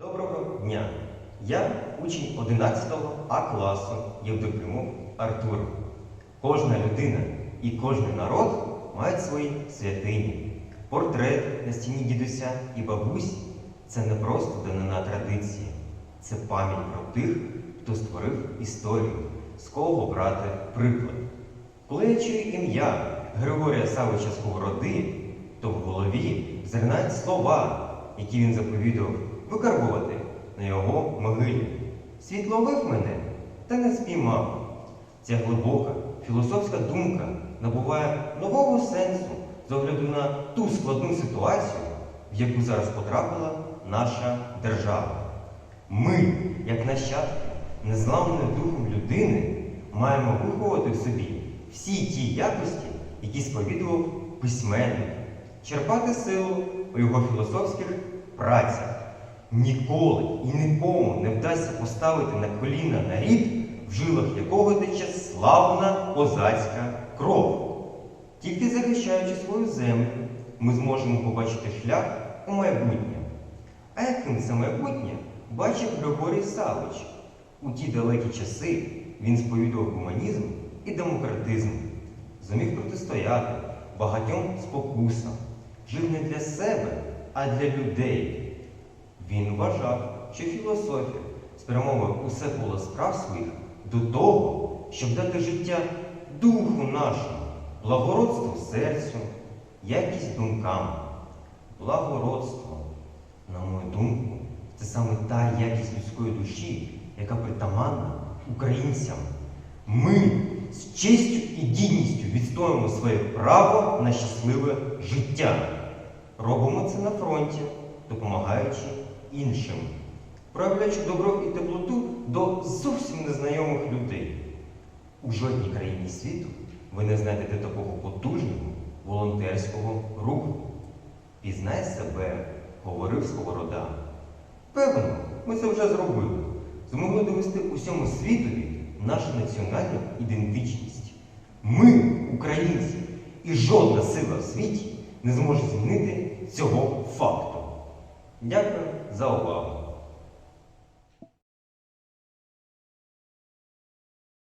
Доброго дня! Я учень 11 А класу Євдокимов Артур. Кожна людина і кожен народ мають свої святині. Портрет на стіні дідуся і бабусі це не просто данина традиція, це пам'ять про тих, хто створив історію, з кого брати приклад. Коли я чую ім'я Григорія Савича Сковороди, то в голові зринають слова, які він заповідував викарбувати на його могилі. Світ ловив мене та не спіймав. Ця глибока філософська думка набуває нового сенсу з огляду на ту складну ситуацію, в яку зараз потрапила наша держава. Ми, як нащадки незламним духом людини, маємо виховати в собі всі ті якості, які сповідував письменник, черпати силу у його філософських працях. Ніколи і нікому не вдасться поставити на коліна нарід, в жилах якого тече славна козацька кров. Тільки захищаючи свою землю, ми зможемо побачити шлях у майбутнє. А яким це майбутнє бачив Григорій Савич? У ті далекі часи він сповідував гуманізм і демократизм, зумів протистояти багатьом спокусам, жив не для себе, а для людей. Він вважав, що філософія спрямовує усе коло справ своїх до того, щоб дати життя духу нашому, благородству серцю, якість думкам. Благородство, на мою думку, це саме та якість людської душі, яка притаманна українцям. Ми з честю і гідністю відстоюємо своє право на щасливе життя. Робимо це на фронті, допомагаючи іншим, проявляючи добро і теплоту до зовсім незнайомих людей. У жодній країні світу ви не знайдете такого потужного волонтерського руху. Пізнай себе, говорив Сковорода. Певно, ми це вже зробили. Змогли довести усьому світові нашу національну ідентичність. Ми, українці, і жодна сила в світі не зможе змінити цього факту. Дякую за увагу.